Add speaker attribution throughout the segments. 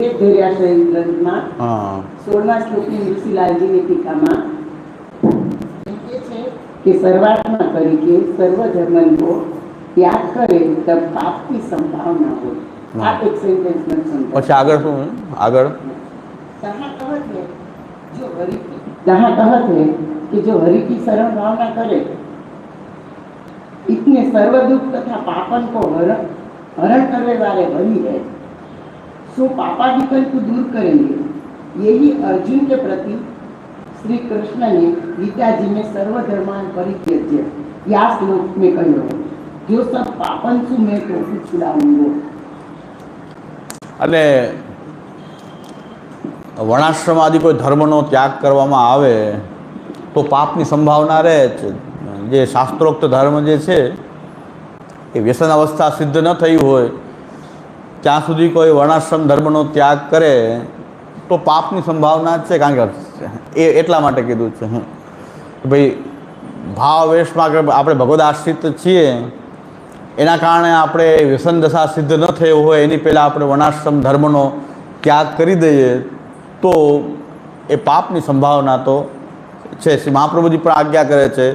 Speaker 1: ધૈર્યાશ્રય ગ્રંથમાં
Speaker 2: હા
Speaker 1: સોળમા શ્લોકની ઋષિલાલજીની ટીકામાં એમ કહે છે કે સર્વાત્મા તરીકે સર્વ ધર્મનો ત્યાગ કરે તો પાપની સંભાવના હોય આ એક સેન્ટેન્સ મને સમજાય
Speaker 2: પછી આગળ શું આગળ
Speaker 1: जहाँ कहत है जो हरि की जहाँ कहत है कि जो हरि की शरण भावना करे इतने सर्व दुख तथा पापन को हरण हरण करने वाले हरि है सो पापादिकल को दूर करेंगे यही अर्जुन के प्रति श्री कृष्ण ने गीता जी में सर्व धर्मान परित्यज्य या श्लोक में कहो जो सब पापन सु मैं तो छुड़ाऊंगो
Speaker 2: એટલે વર્ણાશ્રમ આદિ કોઈ ધર્મનો ત્યાગ કરવામાં આવે તો પાપની સંભાવના રહે જ જે શાસ્ત્રોક્ત ધર્મ જે છે એ વ્યસન અવસ્થા સિદ્ધ ન થઈ હોય ત્યાં સુધી કોઈ વર્ણાશ્રમ ધર્મનો ત્યાગ કરે, તો પાપની સંભાવના છે, કારણ કે એ એટલા માટે કીધું છે. કે ભાઈ ભાવ વેશમાં આપણે ભગવદ આશ્રિત છીએ, એના કારણે આપણે વ્યસન દશા સિદ્ધ ન થયો હોય, એની પહેલાં આપણે વર્ણાશ્રમ ધર્મનો ત્યાગ કરી દઈએ, તો એ પાપની સંભાવના તો છે. શ્રી મહાપ્રભુજી પણ આજ્ઞા કરે છે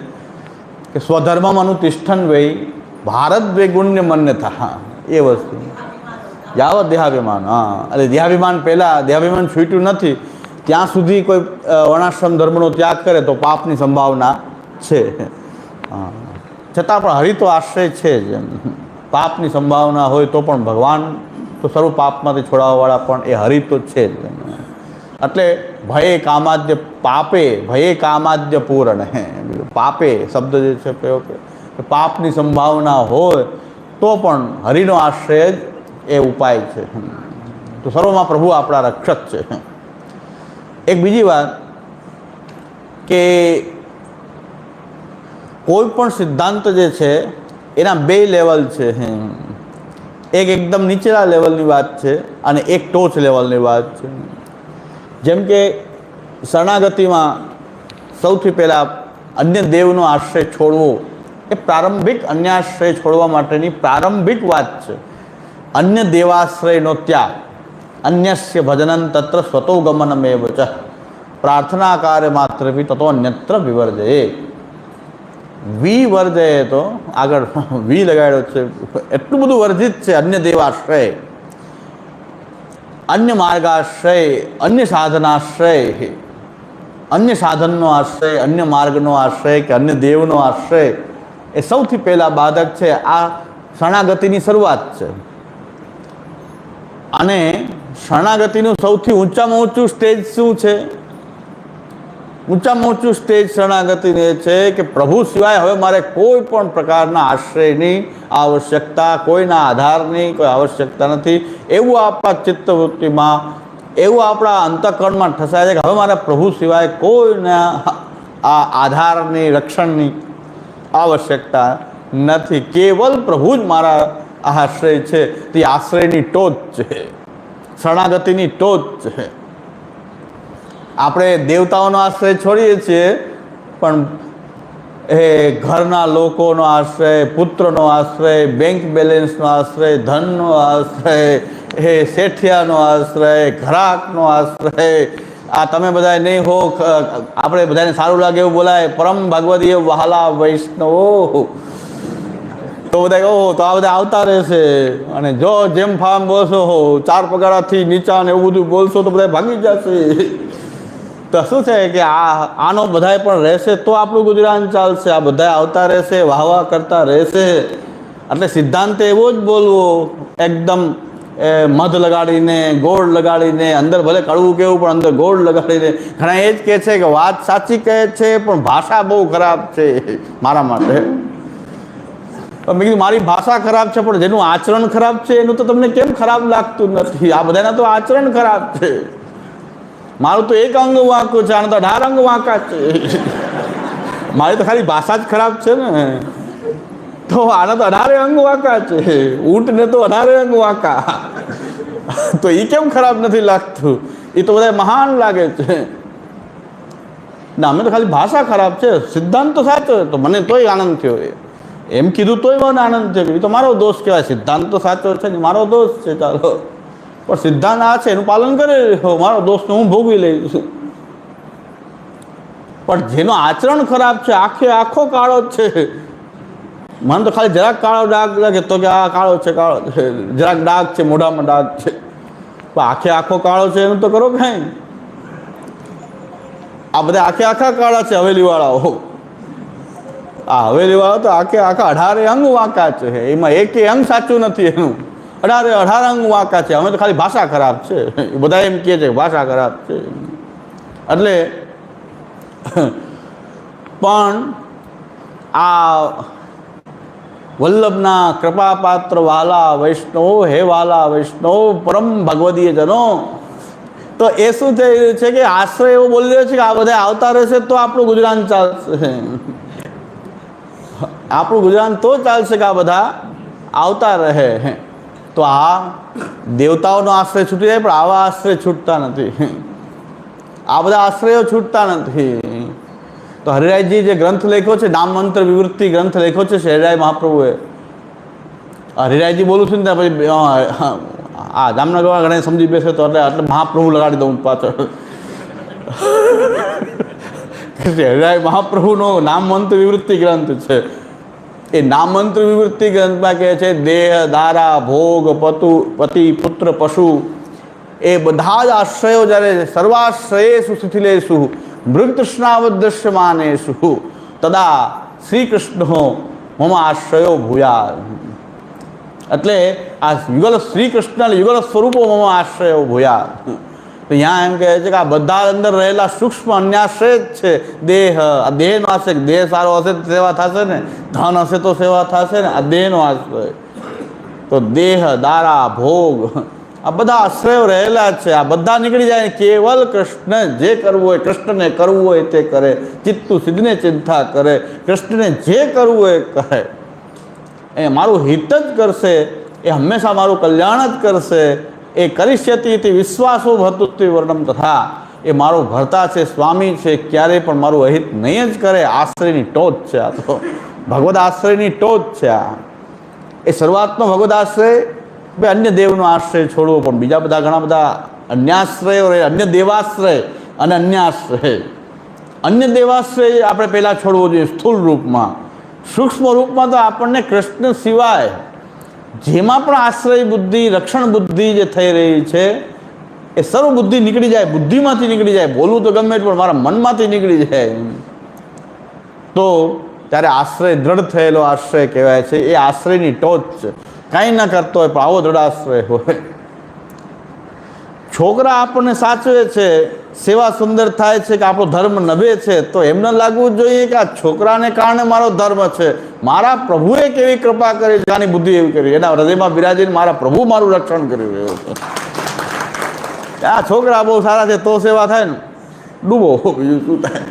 Speaker 2: કે સ્વધર્મમ અનુતિષ્ઠન વય ભારત દ્વેગુણ્ય મન્યથા એ વસ્તુ. યાવત દેહાભિમાન, હા. એટલે દેહાભિમાન પહેલાં, દેહાભિમાન છૂટ્યું નથી. ત્યાં સુધી કોઈ વર્ણાશ્રમ ધર્મનો ત્યાગ કરે તો પાપની સંભાવના છે. છતાં પણ હરિ તો આશ્રય છે જ પાપની સંભાવના હોય તો પણ ભગવાન તો સર્વ પાપમાંથી છોડાવવાવાળા પણ એ હરિ તો છે જ. એટલે ભયે કામાદ્ય પાપે, ભયે કામાદ્ય પૂરણ. હે પાપે શબ્દ જે છે કયો કે પાપની સંભાવના હોય તો પણ હરિનો આશ્રય જ એ ઉપાય છે. તો સર્વમાં પ્રભુ આપણા રક્ષક છે. એક બીજી વાત કે કોઈ પણ સિદ્ધાંત જે છે, એના બે લેવલ છે. એક એકદમ નીચલા લેવલની વાત છે અને એક ટોચ લેવલની વાત છે. જેમ કે શરણાગતિમાં સૌથી પહેલાં અન્ય દેવનો આશ્રય છોડવો એ પ્રારંભિક અન્ય આશ્રય છોડવા માટેની પ્રારંભિક વાત છે. અન્ય દેવાશ્રયનો ત્યાગ અન્યસ્ય ભજનન તત્ર સ્વતો ગમનમેવ ચ પ્રાર્થના કાર્ય માત્ર બી તતો અન્યત્ર વિવર્જયે વી વર્જયે તો આગળ વી લગાડ્યો છે એટલું બધું વર્જિત છે અન્ય દેવાશ્રય અન્ય માર્ગાશ્રય અન્ય સાધનાશ્રય અન્ય સાધનનો આશ્રય અન્ય માર્ગનો આશ્રય કે અન્ય દેવનો આશ્રય એ સૌથી પહેલાં બાધક છે આ શરણાગતિની શરૂઆત છે અને શરણાગતિનું સૌથી ઊંચામાં ઊંચું સ્ટેજ શું છે? ઊંચામાં ઊંચું સ્ટેજ શરણાગતિને છે કે પ્રભુ સિવાય હવે મારે કોઈ પણ પ્રકારના આશ્રયની આવશ્યકતા, કોઈના આધારની કોઈ આવશ્યકતા નથી. એવું આપણા ચિત્તવૃત્તિમાં, એવું આપણા અંતઃકરણમાં ઠસાય છે કે હવે મારે પ્રભુ સિવાય કોઈના આ આધારની, રક્ષણની આવશ્યકતા નથી. કેવલ પ્રભુ જ મારા આશ્રય છે, તે આશ્રયની ટોચ છે. શરણાગતિની ટોચ છે. આપણે દેવતાઓનો આશ્રય છોડીએ છીએ, પણ એ ઘરના લોકોનો આશ્રય, પુત્રનો આશ્રય બેંક બેલેન્સનો આશ્રય, ધનનો આશ્રય, એ શેઠિયાનો આશ્રય, ઘરાકનો આશ્રય. આ તમે બધા નહીં હો આપણે બધાને સારું લાગે એવું બોલાય. પરમ ભગવદીય વહાલા વૈષ્ણવો. તો બધા ઓહો, તો આ બધા આવતા રહેશે. અને જો જેમ ફામ બોલશો, હો, ચાર પગારાથી નીચા ને એવું બધું બોલશો તો બધા ભાગી જશે. તો શું છે કે આ, આનો બધાય પણ રહેશે તો આપણું ગુજરાન ચાલશે. આ બધા આવતા રહેશે, વાહવા કરતા રહેશે. એટલે સિદ્ધાંત એવો જ બોલવો, એકદમ, એ, મધ લગાડીને, ગોળ લગાડીને, અંદર ભલે કડવું કેવું, પણ અંદર ગોળ લગાડીને. ઘણા એ જ કહે છે કે વાત સાચી કહે છે, પણ ભાષા બહુ ખરાબ છે, મારા માટે. મેં મારી ભાષા ખરાબ છે, પણ જેનું આચરણ ખરાબ છે, એનું તો તમને કેમ ખરાબ લાગતું નથી? આ બધાના તો આચરણ ખરાબ છે. મારું તો એક અંગ વાંકું છે, આનું તો અઢાર અંગ વાંકા છે. મારી તો ખાલી ભાષા જ ખરાબ છે ને. તો આના તો અઢારે અંગ વાંકા છે. ઊંટને તો અઢારે અંગ વાંકા. તો એ કેમ ખરાબ નથી લાગતું? એ તો બધા મહાન લાગે છે. ના, અમે તો ખાલી ભાષા ખરાબ છે. સિદ્ધાંત તો સાચો તો મને તોય આનંદ થયો એમ કીધું તોય મને આનંદ કે એ તો મારો દોષ કહેવાય? સિદ્ધાંત તો સાચો છે ને, મારો દોષ છે, ચાલો. પણ સિદ્ધાંત આ છે, એનું પાલન કરી? રહ્યો મારો દોષને હું ભોગવી લઈશ પણ જેનો આચરણ ખરાબ છે, આખે આખો કાળો જ છે. મને તો ખાલી જરાક કાળો ડાઘ લાગે તો કે, આ કાળો છે કાળો છે, જરાક ડાઘ છે, મોઢામાં ડાઘ છે. પણ આખે આખો કાળો છે એનું તો કરો કાંઈ. આ બધા આખે આખા કાળા છે, હવેલીવાળાઓ. આ હવેલીવાળા તો આખે આખા અઢારે અંગ વાંકા છે. એમાં એકે અંગ સાચું નથી એનું. અઢારે અઢાર અંગ વાંકા છે. અમે તો ખાલી ભાષા ખરાબ છે. એ બધા એમ કહે છે ભાષા ખરાબ છે. એટલે પણ આ વલ્લભના કૃપાપાત્ર વાલા વૈષ્ણવ, હે વાલા વૈષ્ણવ, પરમ ભગવદીય જનો તો એ શું થઈ રહ્યું છે કે આશ્રય એવો બોલી રહ્યો છે કે આ બધા આવતા રહેશે તો આપણું ગુજરાન ચાલશે. આપણું ગુજરાન તો ચાલશે કે આ બધા આવતા રહે તો આ દેવતાઓનો આશ્રય છૂટી જાય પણ આવા આશ્રય છૂટતા નથી આ બધા આશ્રયો છૂટતા નથી તો હરિરાયજી જે ગ્રંથ લખ્યો છે નામ મંત્ર વિવૃત્તિ ગ્રંથ લખ્યો છે શહેરાય મહાપ્રભુએ હરિરાયજી બોલું છું ને ત્યાં પછી અ, આ જામનગર ઘણા સમજી બેસે તો એટલે એટલે મહાપ્રભુ લગાડી દઉં પાછળ. હરિરાય મહાપ્રભુનો નામ મંત્ર વિવૃત્તિ ગ્રંથ છે. એ નામંત્ર વિવૃત્તિ ગ્રંથમાં કહે છે, દેહ, દારા, ભોગ, પતુ, પતિ, પુત્ર, પશુ. એ બધા જ આશ્રયો જ્યારે સર્વાશ્રયેષુ શિથિલેષુ મૃગતૃષ્ણાવદ્રશ્યમાનેષુ તદા શ્રી કૃષ્ણો મમ આશ્રયો ભૂયા એટલે આ યુગલ શ્રી કૃષ્ણ યુગલ સ્વરૂપો મમ આશ્રયો ભૂયા તો ત્યાં એમ કહે છે કે આ બધા અંદર રહેલા સૂક્ષ્મ અન્યાશ્રય જ છે. દેહ, આ દેહનો આશ્રય દેહ સારો હશે તો સેવા થશે ને? ધન હશે તો સેવા થશે ને? આ દેહનો આશ્રય તો દેહ, દારા, ભોગ, આ બધા આશ્રયો રહેલા છે. આ બધા નીકળી જાય કેવલ કૃષ્ણ જે કરવું હોય, કૃષ્ણને કરવું હોય તે કરે. ચિત્તુ સિદ્ધને ચિંતા કરે. કૃષ્ણને જે કરવું હોય કરે. એ મારું હિત જ કરશે. એ હંમેશા મારું કલ્યાણ જ કરશે. એ કરીષ્યતિ તે વિશ્વાસો ભતુત્વ વર્ણમ તથા. એ મારો ભરતા છે, સ્વામી છે ક્યારેય પણ મારું અહિત નહીં જ કરે, આશ્રયની ટોચ છે આ તો. ભગવદ આશ્રયની ટોચ છે આ. એ શરૂઆતનો ભગવદ આશ્રય, બે અન્ય દેવનો આશ્રય છોડવો પણ બીજા બધા ઘણા બધા અન્યાશ્રયો રહે, અન્ય દેવાશ્રય અને અન્યાશ્રય. અન્ય દેવાશ્રય આપણે પહેલાં છોડવો જોઈએ સ્થૂળ રૂપમાં. સૂક્ષ્મ રૂપમાં તો આપણને કૃષ્ણ સિવાય જેમાં પણ આશ્રય બુદ્ધિ, રક્ષણ બુદ્ધિ જે થઈ રહી છે, એ સર્વ બુદ્ધિ નીકળી જાય, બુદ્ધિમાંથી નીકળી જાય. બોલવું તો ગમે પણ મારા મનમાંથી નીકળી જાય. તો ત્યારે આશ્રય દ્રઢ થયેલો આશ્રય કહેવાય છે. એ આશ્રયની ટોચ કાંઈ ના કરતો હોય, પણ આવો દ્રઢ આશ્રય હોય. છોકરા આપણને સાચવે છે, સેવા સુંદર થાય છે કે આપણો ધર્મ નભે છે, તો એમને લાગવું જોઈએ કે આ છોકરાને કારણે મારો ધર્મ છે. મારા પ્રભુએ કેવી કૃપા કરી આની બુદ્ધિ એવી કરી. એના હૃદયમાં બિરાજીને મારા પ્રભુ મારું રક્ષણ કરી રહ્યો છે. આ છોકરા બહુ સારા છે, તો સેવા થાય ને. ડૂબો, બીજું શું થાય?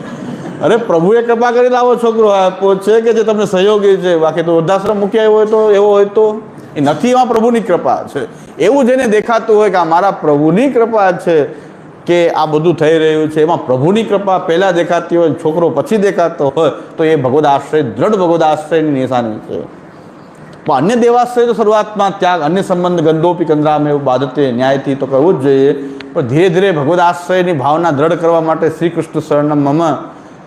Speaker 2: અરે, પ્રભુએ કૃપા કરીને આવો છોકરો. આપ્યો છે કે જે તમને સહયોગી છે. બાકી તો વૃદ્ધાશ્રમ મૂક્યા હોય તો એવો હોય તો? એ નથી એમાં પ્રભુની કૃપા છે. એવું જેને દેખાતું હોય કે આ મારા પ્રભુની કૃપા છે કે આ બધું થઈ રહ્યું છે. એમાં પ્રભુની કૃપા પહેલાં દેખાતી હોય, છોકરો પછી દેખાતો હોય, તો એ ભગવદ આશ્રય, દ્રઢ ભગવદ આશ્રયની નિશાની છે. પણ અન્ય દેવાશ્રય તો શરૂઆતમાં ત્યાગ, અન્ય સંબંધ, ગંદોપી, કંદરામ એવું બાધતે ન્યાયથી તો કરવું જ જોઈએ. પણ ધીરે ધીરે ભગવદ આશ્રયની ભાવના દ્રઢ કરવા માટે શ્રી કૃષ્ણ શરણમ મમ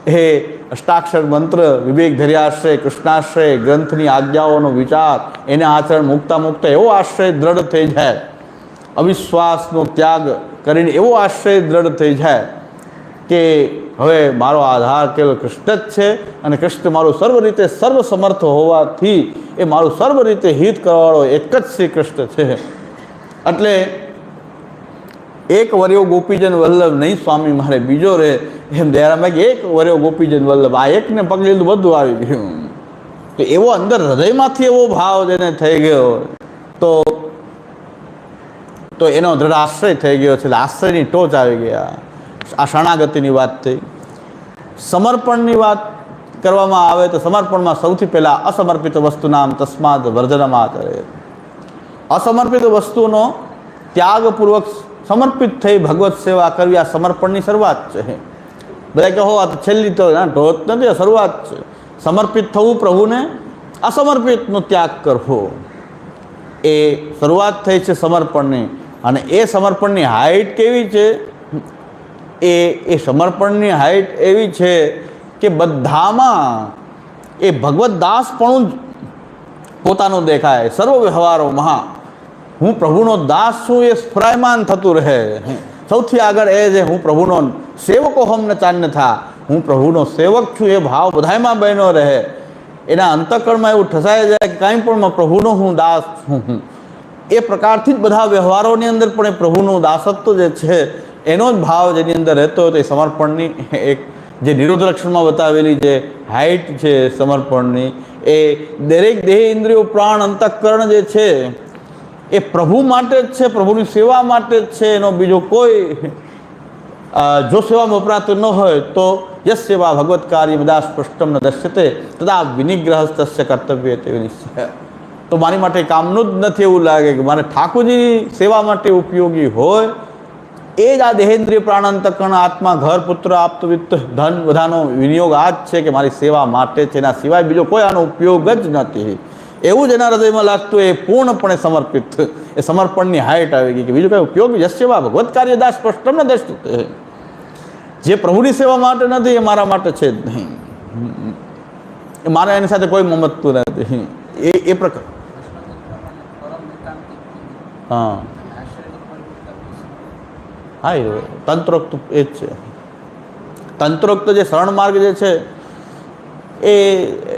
Speaker 2: એ અષ્ટાક્ષર મંત્ર, વિવેક ધર્યાશ્રય કૃષ્ણાશ્રય ગ્રંથની આજ્ઞાઓનો વિચાર, એને આચરણ મૂકતા મૂકતા એવો આશ્રય દ્રઢ થઈ જાય. અવિશ્વાસનો ત્યાગ કરીને એવો આશ્રય દ્રઢ થઈ જાય કે હવે મારો આધાર કેવળ કૃષ્ણ જ છે અને કૃષ્ણ મારું સર્વ રીતે સર્વ સમર્થ હોવાથી એ મારું સર્વ રીતે હિત કરવાવાળો એક જ શ્રી કૃષ્ણ છે. એટલે એક વર્યો ગોપીજન વલ્લભ નહીં, સ્વામી મારે બીજો રહે એમ દયારામાં કે, એક વર્યો ગોપીજન વલ્લભ, આ એકને પકડી લીધું બધું આવી ગયું. તો એવો અંદર હૃદયમાંથી એવો ભાવ જેને થઈ ગયો તો તો એનો દ્રઢ આશ્રય થઈ ગયો છે. આશ્રયની ટોચ આવી ગયા. આ શરણાગતિની વાત થઈ. સમર્પણની વાત કરવામાં આવે તો સમર્પણમાં સૌથી પહેલાં અસમર્પિત વસ્તુ નામ તસ્માદ વર્જનમાં કરે અસમર્પિત વસ્તુનો ત્યાગપૂર્વક સમર્પિત થઈ ભગવત સેવા કરવી આ સમર્પણની શરૂઆત છે. બધા કહો, આ તો છેલ્લી તો ના ઢોત નથી, આ શરૂઆત છે. સમર્પિત થવું પ્રભુને, અસમર્પિતનો ત્યાગ કરવો. એ શરૂઆત થઈ છે સમર્પણની. અને એ સમર્પણની હાઈટ કેવી છે? એ એ સમર્પણની હાઈટ એવી છે કે બધામાં એ ભગવત દાસપણું પોતાનું દેખાય. સર્વ વ્યવહારોમાં હું પ્રભુનો દાસ છું એ સ્ફરાયમાન થતું રહે. સૌથી આગળ એ જે હું પ્રભુનો સેવકો હમને ચાન્ય થા, હું પ્રભુનો સેવક છું એ ભાવ બધાયમાં બહેનો રહે. એના અંતકરણમાં એવું ઠસાઈ જાય કે કાંઈ પણ પ્રભુનો હું દાસ છું. એ પ્રકારથી જ બધા વ્યવહારોની અંદર પણ એ પ્રભુનું દાસત્વ જે છે, એનો જ ભાવ જેની અંદર રહેતો હતો એ સમર્પણની એક જે નિરોધ લક્ષણમાં બતાવેલી જે હાઇટ છે સમર્પણની, એ દરેક દેહ ઇન્દ્રિયો પ્રાણ અંતઃકરણ જે છે એ પ્રભુ માટે જ છે, પ્રભુની સેવા માટે જ છે, એનો બીજો કોઈ જો સેવામાં વપરાતું ન હોય તો યશ સેવા ભગવત કાર્ય બધા સ્પષ્ટમ ન દશ્યતે તદા વિનિગ્રહસ્ત કર્તવ્ય તેવી નિશ્ચય તો મારી માટે કામનું જ નથી એવું લાગે કે મારે ઠાકોરજીની સેવા માટે ઉપયોગી હોય. એ જ આ દેહેન્દ્રિય પ્રાણાંતકણ, આત્મા, ઘર, પુત્ર આપતવિત્ત ધન બધાનો વિનિયોગ આ જ છે કે મારી સેવા માટે છે. એના સિવાય બીજો કોઈ આનો ઉપયોગ જ નથી. એવું જ એના હૃદયમાં લાગતું એ પૂર્ણપણે સમર્પિત. એ સમર્પણની હાઈટ આવી ગઈ કે બીજું કઈ ઉપયોગ યશ્યવા ભગવત કાર્યદાસ સ્પષ્ટમ ને દર્શતું જે પ્રભુની સેવા માટે નથી, એ મારા માટે છે જ નહીં. એ મારે એની સાથે કોઈ મમતતું નથી. એ એ પ્રકાર. હા. હા, એ તંત્રોક્ત એ જ છે. તંત્રોક્ત જે શરણ માર્ગ જે છે, એ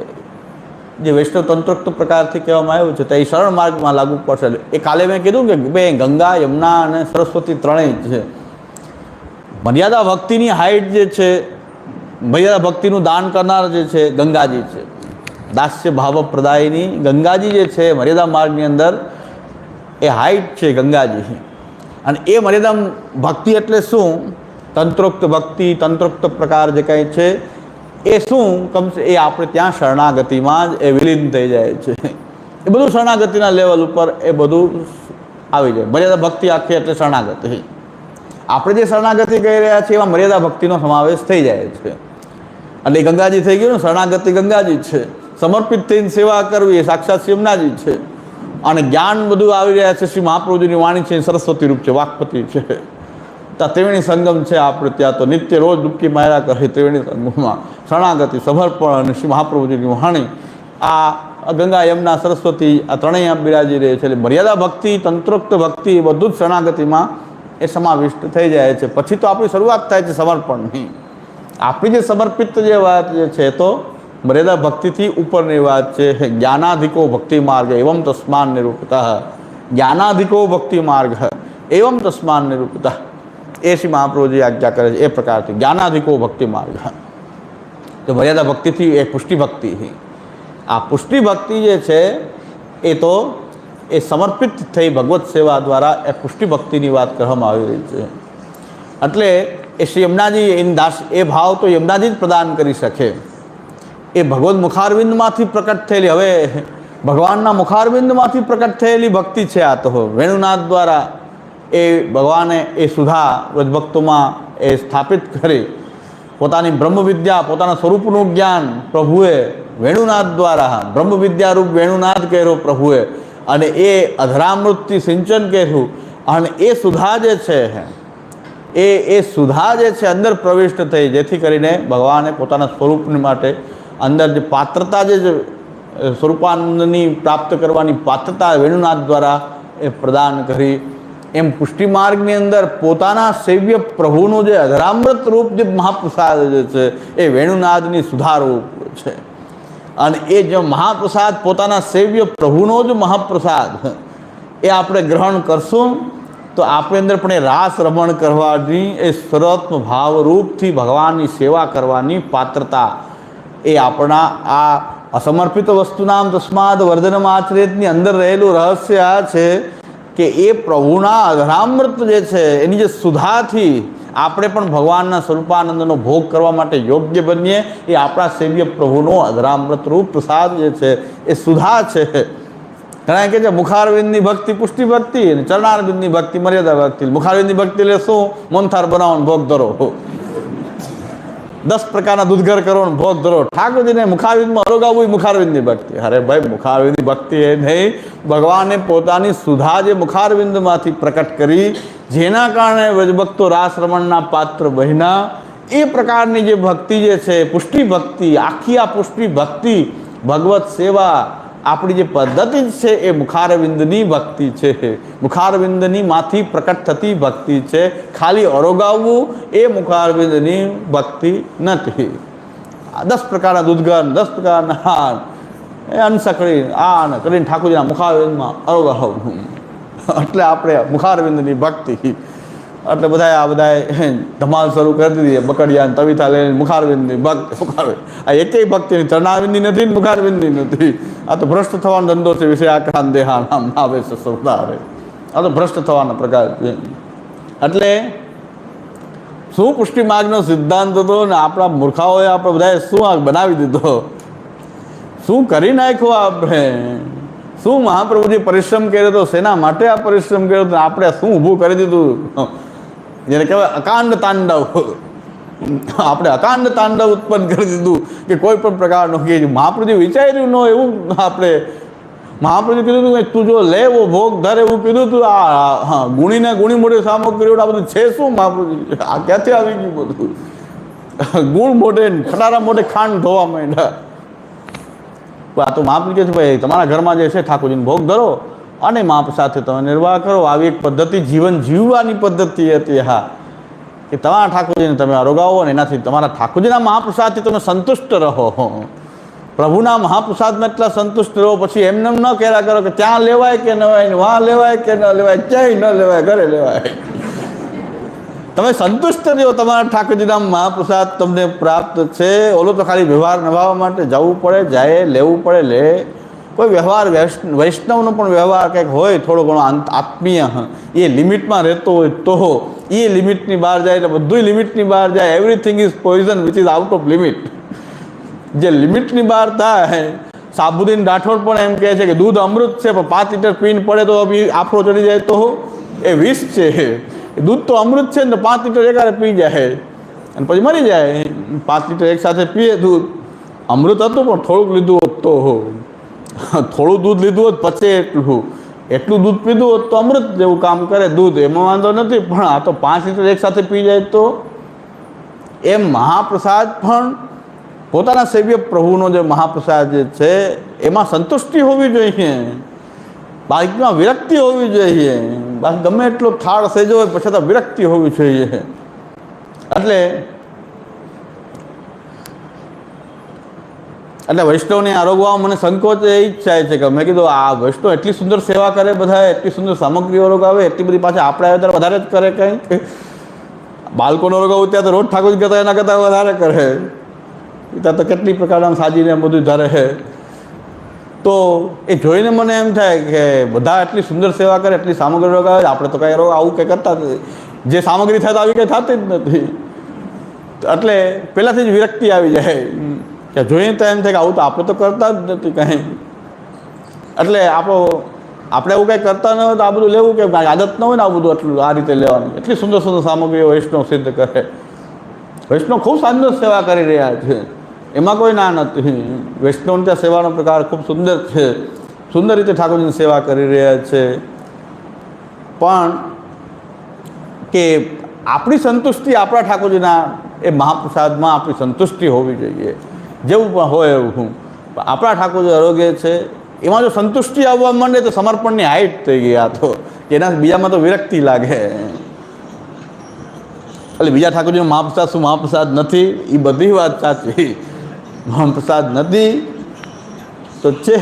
Speaker 2: જે વૈષ્ણવ તંત્રોક્ત પ્રકારથી કહેવામાં આવ્યું છે, તો એ શરણ માર્ગમાં લાગુ પડશે. એ કાલે મેં કીધું કે બે ગંગા, યમુના અને સરસ્વતી ત્રણેય છે. મર્યાદા ભક્તિની હાઈટ જે છે, મર્યાદા ભક્તિનું દાન કરનાર જે છે, ગંગાજી છે. દાસ્ય ભાવ પ્રદાયની ગંગાજી જે છે, મર્યાદા માર્ગની અંદર એ હાઈટ છે ગંગાજી. અને એ મર્યાદા ભક્તિ એટલે શું? તંત્રોક્ત ભક્તિ, તંત્રોક્ત પ્રકાર જે કંઈ છે એ શું? કમસે એ આપણે ત્યાં શરણાગતિમાં જ એ વિલીન થઈ જાય છે. એ બધું શરણાગતિના લેવલ ઉપર એ બધું આવી જાય. મર્યાદા ભક્તિ આખી એટલે શરણાગતિ. આપણે જે શરણાગતિ કહી રહ્યા છીએ, એમાં મર્યાદા ભક્તિનો સમાવેશ થઈ જાય છે. એટલે ગંગાજી થઈ ગયું ને, શરણાગતિ ગંગાજી છે. સમર્પિત થઈને સેવા કરવી એ સાક્ષાત શિવનાજી છે. અને જ્ઞાન બધું આવી રહ્યા છે, શ્રી મહાપ્રભુજીની વાણી છે સરસ્વતી રૂપ છે, વાકપતિ છે. ત્યાં ત્રિવેણી સંગમ છે આપણે ત્યાં તો નિત્ય રોજ ડૂબકી માર્યા કરે ત્રિવેણી સંગમમાં. શરણાગતિ સમર્પણ અને શ્રી મહાપ્રભુજીની વહાણી. આ ગંગા યમના સરસ્વતી, આ ત્રણેય બિરાજી રહે છે. એટલે મર્યાદા ભક્તિ, તંત્રોક્ત ભક્તિ બધું જ શરણાગતિમાં એ સમાવિષ્ટ થઈ જાય છે. પછી તો આપણી શરૂઆત થાય છે સમર્પણની આપણી જે સમર્પિત જે વાત જે છે તો મર્યાદા ભક્તિથી ઉપરની વાત છે. જ્ઞાનાધિકો ભક્તિ માર્ગ, એવમ તસ્માન નિરૂપતા. જ્ઞાનાધિકો ભક્તિ માર્ગ. એવમ તસ્માન નિરૂપતા. એ શ્રી મહાપ્રભુજી આજ્ઞા કરે છે, એ પ્રકારથી. જ્ઞાનાધિકો ભક્તિ માર્ગ. તો મર્યાદા ભક્તિથી એ પુષ્ટિ ભક્તિ આ પુષ્ટિ ભક્તિ જે છે, એ તો એ સમર્પિત થઈ ભગવત સેવા દ્વારા એ પુષ્ટિ ભક્તિની વાત કરવામાં આવી રહી છે. એટલે એ શ્રી યમુનાજી એની દાસ, એ ભાવ તો યમુનાજી જ પ્રદાન કરી શકે. એ ભગવત મુખારવિંદમાંથી પ્રકટ થયેલી, હવે ભગવાનના મુખારવિંદમાંથી પ્રકટ થયેલી ભક્તિ છે આ તો. વેણુનાથ દ્વારા એ ભગવાને એ સુધા વ્રજભક્તોમાં એ સ્થાપિત કરી. પોતાની બ્રહ્મવિદ્યા, પોતાના સ્વરૂપનું જ્ઞાન પ્રભુએ વેણુનાથ દ્વારા બ્રહ્મ વિદ્યારૂપ વેણુનાથ કહેરો પ્રભુએ. અને એ અધરામૃતથી સિંચન કર્યું. અને એ સુધા જે છે, એ એ સુધા જે છે, અંદર પ્રવિષ્ટ થઈ, જેથી કરીને ભગવાને પોતાના સ્વરૂપની માટે અંદર જે પાત્રતા જે સ્વરૂપાનંદની પ્રાપ્ત કરવાની પાત્રતા વેણુનાથ દ્વારા એ પ્રદાન કરી. એમ પુષ્ટિ માર્ગની અંદર પોતાના સેવ્ય પ્રભુનું જે અધરામૃત રૂપ જે મહાપ્રસાદ જે છે એ વેણુનાદની સુધારૂપ છે. અને એ જે મહાપ્રસાદ પોતાના સેવ્ય પ્રભુનો જ મહાપ્રસાદ એ આપણે ગ્રહણ કરશું, તો આપણી અંદર પણ એ રાસ રમણ કરવાની, એ સર્વત્મ ભાવરૂપથી ભગવાનની સેવા કરવાની પાત્રતા એ આપણા આ અસમર્પિત વસ્તુનામ તસ્માદ વર્ધનમ આચરિતની અંદર રહેલું રહસ્ય છે કે એ પ્રભુના અધરામૃત જે છે, એની જે સુધાથી આપણે પણ ભગવાનના સ્વરૂપાનંદનો ભોગ કરવા માટે યોગ્ય બનીએ, એ આપણા સેવ્ય પ્રભુનો અધરામૃત રૂપ પ્રસાદ જે છે, એ સુધા છે. ઘણા કે છે મુખારવિંદની ભક્તિ પુષ્ટિ ભક્તિ અને ચરણારવિંદની ભક્તિ મર્યાદા ભક્તિ. મુખારવિંદની ભક્તિ એટલે શું? મોનથાર બનાવો ભોગ ધરો. દસ પ્રકારના દૂધઘર કરો ભોગ ધરો. ઠાકોરજીને મુખારવિંદમાં અરોગાવું મુખારવિંદની ભક્તિ. અરે ભાઈ, મુખારવિંદની ભક્તિ એ નહીં. ભગવાને પોતાની સુધા જે મુખારવિંદમાંથી પ્રકટ કરી, જેના કારણે વજભક્તો રાસ રમણના પાત્ર બન્યા. એ પ્રકારની જે ભક્તિ જે છે પુષ્ટિ ભક્તિ આખી આ પુષ્ટિ ભક્તિ ભગવત સેવા આપણી જે પદ્ધતિ છે એ મુખારવિંદની ભક્તિ છે. મુખારવિંદની માંથી પ્રકટ થતી ભક્તિ છે. ખાલી અરોગાવવું એ મુખારવિંદની ભક્તિ નથી. દસ પ્રકારના દૂધગન, દસ પ્રકારના હાર, એ અનસકડી આ કરીને ઠાકોરજીના મુખારવિંદમાં અરોગાવવું. એટલે આપણે મુખારવિંદની ભક્તિ એટલે બધા આ બધા ધમાલ શરૂ કરી દીધી બકડિયા તવિતા લઈને મુખારવિંદની ભક્ત મુખારવિંદ. આ એકેય ભક્તિની ચરણાવિંદી નથી ને મુખારવિંદની નથી. આ તો ભ્રષ્ટ થવાનો ધંધો છે, વિશે આક્રાંત દેહા નામ આવે છે, સરદારે. આ તો ભ્રષ્ટ થવાનો પ્રકાર એટલે શું પુષ્ટિ માર્ગનો સિદ્ધાંત હતો ને આપણા મૂર્ખાઓએ આપણે બધાએ શું આ બનાવી દીધો? શું કરી નાખ્યું આપણે? શું મહાપ્રભુજી પરિશ્રમ કર્યો હતો શેના માટે આ પરિશ્રમ કર્યો હતો આપણે શું ઊભું કરી દીધું? જેને કહેવાય અકાંડ તાંડવ. આપણે અકાંડ તાંડવ ઉત્પન્ન કરી દીધું કે કોઈ પણ પ્રકારનું કે મહાપ્રભુજી વિચાર્યું ન એવું આપણે મહાપ્રભુજી કીધું હતું કે તું જો લે એવો ભોગ ધર એવું કીધું હતું. આ હા, ગુણીને ગુણી મોટી સામગ્રી આ બધું છે શું મહાપ્રભુજી? આ ક્યાંથી આવી ગયું બધું? ગુણ મોઢે ખટારા મોઢે ખાંડ ધોવા માંડ્યા. આ તો મહાપ્રભુ છે, ભાઈ, તમારા ઘરમાં જે છે ઠાકોરજીને ભોગ ધરો. અને માપ સાથે તમે નિર્વાહ કરો. આવી એક પદ્ધતિ જીવન જીવવાની પદ્ધતિ હતી. હા. કે તમારા ઠાકોરજીને તમે અરોગાવો અને એનાથી તમારા ઠાકોરજીના મહાપ્રસાદથી તમે સંતુષ્ટ રહો. પ્રભુના મહાપ્રસાદમાં એટલા સંતુષ્ટ રહો, પછી એમને એમ ન કહેલા કરો કે ત્યાં લેવાય કે ન હોય વાં લેવાય કે ન લેવાય, ક્યાંય ન લેવાય, ઘરે લેવાય. તમે સંતુષ્ટ રહ્યો. તમારા ઠાકોરજીના મહાપ્રસાદ તમને પ્રાપ્ત છે. ઓલો તો ખાલી વ્યવહાર નભાવવા માટે જવું પડે, જાય, લેવું પડે, લે. કોઈ વ્યવહાર વૈષ્ણવનો પણ વ્યવહાર કંઈક હોય, થોડો ઘણો આંત- આત્મીય એ લિમિટમાં રહેતો હોય તો, એ લિમિટની બહાર જાય એટલે બધું લિમિટની બહાર જાય. Everything is poison which is out of limit જે લિમિટની બહાર થાય, સાબુદ્દીન રાઠોડ પણ એમ કહે છે કે દૂધ અમૃત છે, પણ પાંચ લીટર પીન પડે તો આફરો ચડી જાય તો, એ વિષ છે. દૂધ તો અમૃત છે ને પાંચ લીટર એકારે પી જાય. અને પછી મરી જાય. પાંચ લીટર એક સાથે પીએ દૂધ. અમૃત હતું પણ થોડુંક લીધું હોત તો. થોડું દૂધ લીધું હોત પચે એટલું. એટલું દૂધ પીધું હોત તો અમૃત જેવું કામ કરે દૂધ, એમાં વાંધો નથી, પણ આ તો પાંચ લીટર એક સાથે પી જાય તો. એમ મહાપ્રસાદ પણ પોતાના સેવ્ય પ્રભુનો જે મહાપ્રસાદ જે છે, એમાં સંતુષ્ટિ હોવી જોઈએ. બાકીમાં વિરક્તિ હોવી જોઈએ. બાકી ગમે એટલો થાળ સેજો હોય, પછી તો વિરક્તિ હોવી જોઈએ. એટલે એટલે વૈષ્ણવને આરોગવામાં મને સંકોચ એ જ થાય છે કે મેં કીધું, આ વૈષ્ણવ એટલી સુંદર સેવા કરે બધા એટલી સુંદર સામગ્રીઓ રોગાવે, એટલી બધી પાછા આપણે ત્યારે વધારે જ કરે કંઈ બાળકોનો રોગાવું ત્યાં તો રોજ ઠાકોર કરતા એના કરતાં વધારે કરે. ત્યાં તો કેટલી પ્રકારના સાજીને બધું ધારે છે. તો એ જોઈને મને એમ થાય કે બધા એટલી સુંદર સેવા કરે, એટલી સામગ્રી રોગાવે, આપણે તો કાંઈ રોગ આવું કંઈ કરતા જે સામગ્રી થાય તો આવી કંઈ થતી જ નથી. એટલે પહેલાંથી જ વિરક્તિ આવી જાય. કે જોઈએ તો એમ થાય કે આવું તો આપણે તો કરતા જ નથી કંઈ. એટલે આપણો, આપણે એવું કંઈ કરતા ન હોય તો આ બધું લેવું કે આદત ન હોય ને આ બધું આટલું આ રીતે લેવાની. એટલી સુંદર સુંદર સામગ્રીઓ વૈષ્ણવ સિદ્ધ કરે. વૈષ્ણવ ખૂબ સાંદર સેવા કરી રહ્યા છે. એમાં કોઈ ના નથી. વૈષ્ણવની ત્યાં સેવાનો પ્રકાર ખૂબ સુંદર છે. સુંદર રીતે ઠાકોરજીની સેવા કરી રહ્યા છે. પણ કે આપણી સંતુષ્ટિ આપણા ઠાકોરજીના એ મહાપ્રસાદમાં આપણી સંતુષ્ટિ હોવી જોઈએ. જેવું પણ હોય એવું હું. આપણા ઠાકોરજી આરોગ્ય છે, એમાં જો સંતુષ્ટિ આવવા માંડે તો સમર્પણની હાઈટ થઈ ગઈ આ તો. એના બીજામાં તો વિરક્તિ લાગે. એટલે બીજા ઠાકોરજીનો મહાપ્રસાદ શું મહાપ્રસાદ નથી એ બધી વાત સાચી. મહાપ્રસાદ નથી, તો છે.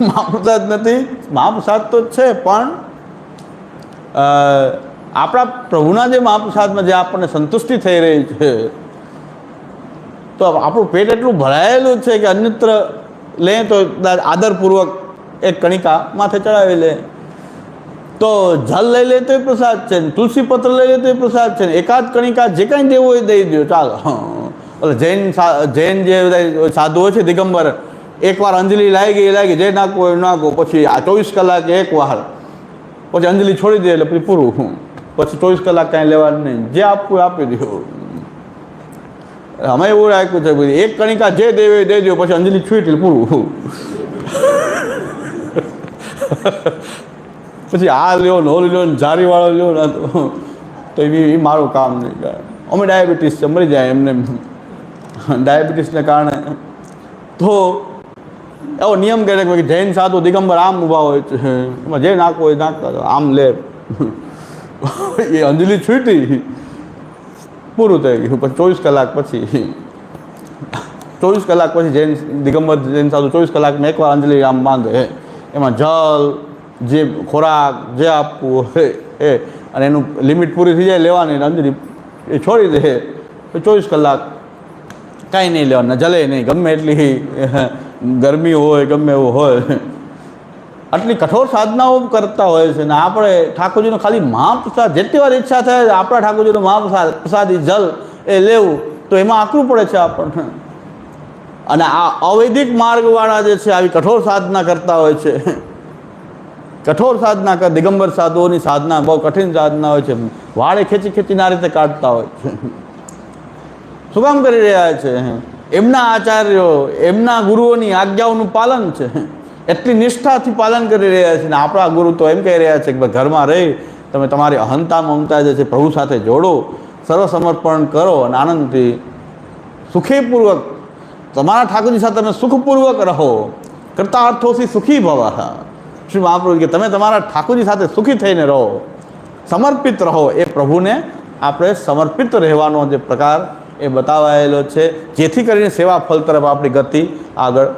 Speaker 2: મહાપ્રસાદ નથી મહાપ્રસાદ તો છે, પણ આપણા પ્રભુના જે મહાપ્રસાદમાં જે આપણને સંતુષ્ટિ થઈ રહી છે તો આપણું પેટ એટલું ભરાયેલું છે કે અન્યત્ર લે તો આદરપૂર્વક એક કણિકા માથે ચડાવી લે. તો જલ લઈ લે તો પ્રસાદ છે ને તુલસી પત્ર લઈ લે તો પ્રસાદ છે ને એકાદ કણિકા જે કાંઈ દેવું હોય દઈ દો ચાલો. એટલે જૈન સા- જૈન જે બધા સાધુ હોય છે દિગંબર, એકવાર અંજલિ લાગી ગઈ લાગી, જે નાખવું હોય એ નાખો. પછી આ ચોવીસ કલાકે એક વાર. પછી અંજલિ છોડી દે એટલે પછી પૂરું. પછી ચોવીસ કલાક કાંઈ લેવાનું નહીં. જે આપવું એ આપી દો અમે એવું રાખ્યું છે એક કણિકા જે દેવે દે દઈ દો પછી અંજલિ છૂટી પૂરું. પછી આ લ્યો નો લ્યો ને જારીવાળો લ્યો તો એ મારું કામ નહીં કરે. અમે ડાયાબિટીસ છે, મરી જાય એમને ડાયાબિટીસને કારણે. તો, એવો નિયમ કરે કે જૈન સાધુ દિગંબર આમ ઊભા હોય છે. એમાં જે નાખવું હોય નાખતા આમ લે. એ અંજલિ છૂટી. પૂરું થઈ ગયું. પછી ચોવીસ કલાક પછી, ચોવીસ કલાક પછી જૈન દિગંબર જૈન સાધુ ચોવીસ કલાકમાં એકવાર અંજલિ આમ બાંધે. એમાં જલ જે ખોરાક, જે આપવું હે. એ અને એનું લિમિટ પૂરી થઈ જાય લેવાની અંજલિ એ છોડી દે ચોવીસ કલાક કાંઈ નહીં લેવાનું, જલે નહીં, ગમે એટલી ગરમી હોય, ગમે એવું હોય. આટલી કઠોર સાધનાઓ કરતા હોય છે ને આપણે ઠાકોરજીનો ખાલી મહાપ્રસાદ, જેટલી વાર ઈચ્છા થાય આપણા ઠાકોરજીનો મહાપ્રસાદ, પ્રસાદી, જલ એ લેવું, તો એમાં આકરું પડે છે આપણને. અને આ અવૈધિક માર્ગવાળા જે છે, આવી કઠોર સાધના કરતા હોય છે. કઠોર સાધના કર, દિગંબર સાધુઓની સાધના, બહુ કઠિન સાધના હોય છે. વાળે ખેંચી ખેંચીને આ રીતે કાઢતા હોય છે. શું કામ કરી રહ્યા છે? એમના આચાર્યો, એમના ગુરુઓની આજ્ઞાઓનું પાલન છે. એટલી નિષ્ઠાથી પાલન કરી રહ્યા છે ને આપણા ગુરુ તો એમ કહી રહ્યા છે કે ઘરમાં રહી, તમે તમારી અહંતા મમતા જે છે પ્રભુ સાથે જોડો, સર્વસમર્પણ કરો અને આનંદથી સુખીપૂર્વક, તમારા ઠાકોરજી સાથે તમે સુખપૂર્વક રહો. કરતા અર્થોથી સુખી ભવા શ્રી મહાપ્રભુ કે તમે તમારા ઠાકોરજી સાથે સુખી થઈને રહો. સમર્પિત રહો. એ પ્રભુને આપણે સમર્પિત રહેવાનો જે પ્રકાર એ બતાવાયેલો છે. જેથી કરીને સેવા ફલ તરફ આપણી ગતિ આગળ